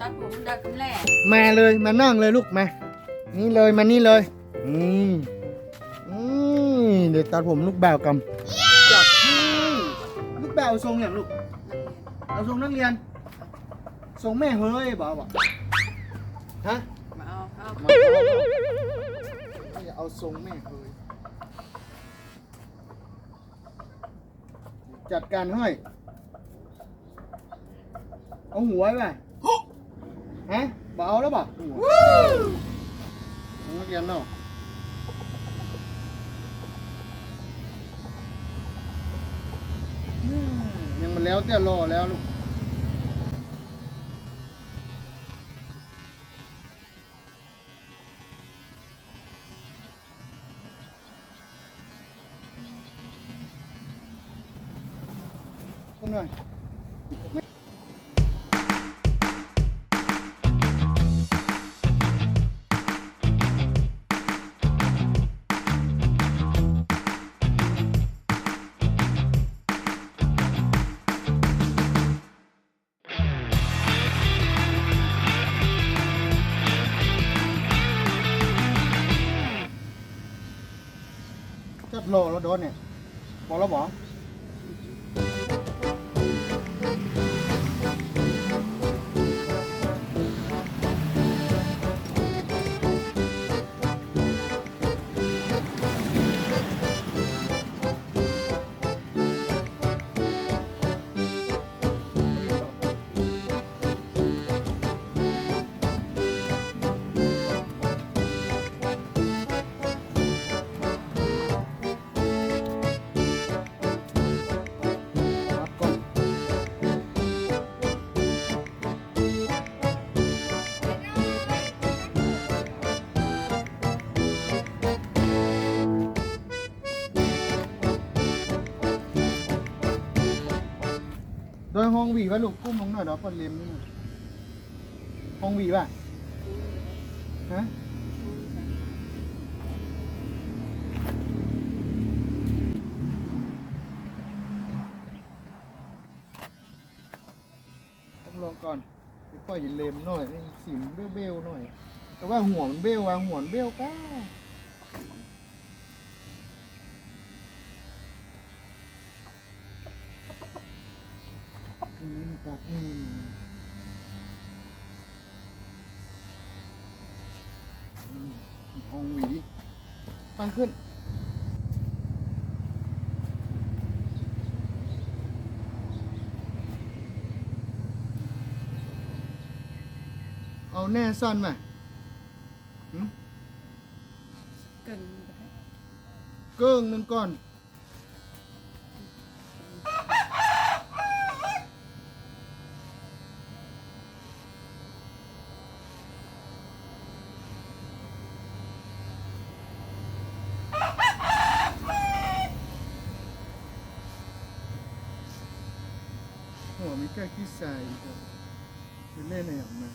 ตัดผมดักคำแรกมาเลยมานั่งเลยลูกมา นี่เลยมานี่เลยอืมอืมเดี๋ยวตัดผมลูกแบวกำจัดให้ลูกแบวทรงอย่างลูกเอาทรงนักเรียนทรงแม่เฮ้ยบอกบอกฮะมาเอาเอามาเอาอย่าเอาทรงแม่เฮ้ยจัดการให้เอาหัวไป ฮะบอกเอาแล้วบอกหัวทรงนักเรียนเนาะอืมยังมันแล้วแต่รอแล้วลูก โลแล้โดนเนี่ยบอกแล้วบอก โดยห้องหวีป่ะลูกกุ้มลงหน่อยเดี๋ยวเปิดเลมนี่หน่อยห้องหวีป่ะฮะต้องลองก่อนไปปล่อยเลมหน่อยสีมันเบี้ยวๆหน่อย แต่ว่าหัวมันเบี้ยววางหัวเบี้ยวก้า อืมตัดอืมอืมห้องหวีตั้งขึ้น เอาแน่ซ่อนมาหึเกินไปได้เกิ้งหนึ่งก่อน หัวมีแค่ขี้ใส่ครับไปเล่นอะไรออกมา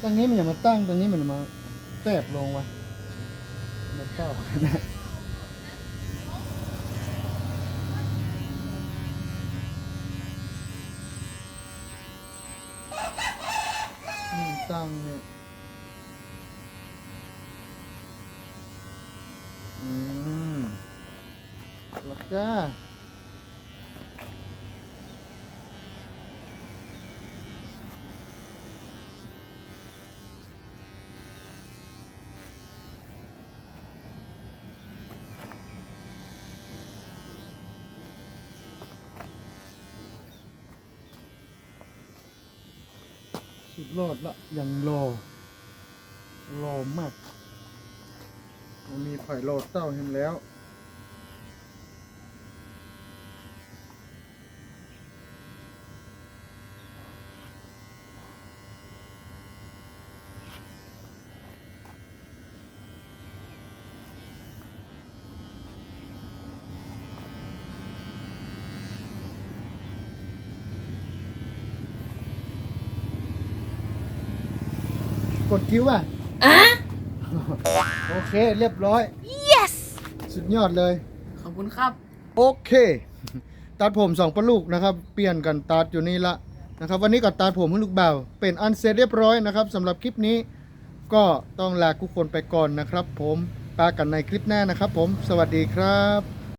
ตรงนี้มันอย่ามาตั้งตรงนี้มันมาแตบลงวะมันเป้าตั้งเนี่ยอืมแล้วก็ุดรอดละยังรอรอมาก มีไผ่รอเต้าเห็นแล้ว กดคิ้วอะโอเคเรียบร้อย yes สุดยอดเลย ขอบคุณครับ โอเค ตัดผมสองปลูกนะครับ เปลี่ยนกันตัดอยู่นี่ละนะครับ วันนี้ก็ตัดผมให้ลูกบ่าว เป็นอันเสร็จเรียบร้อยนะครับสำหรับคลิปนี้ ก็ต้องลาทุกคนไปก่อนนะครับ ผมปากันในคลิปหน้านะครับ ผม สวัสดีครับ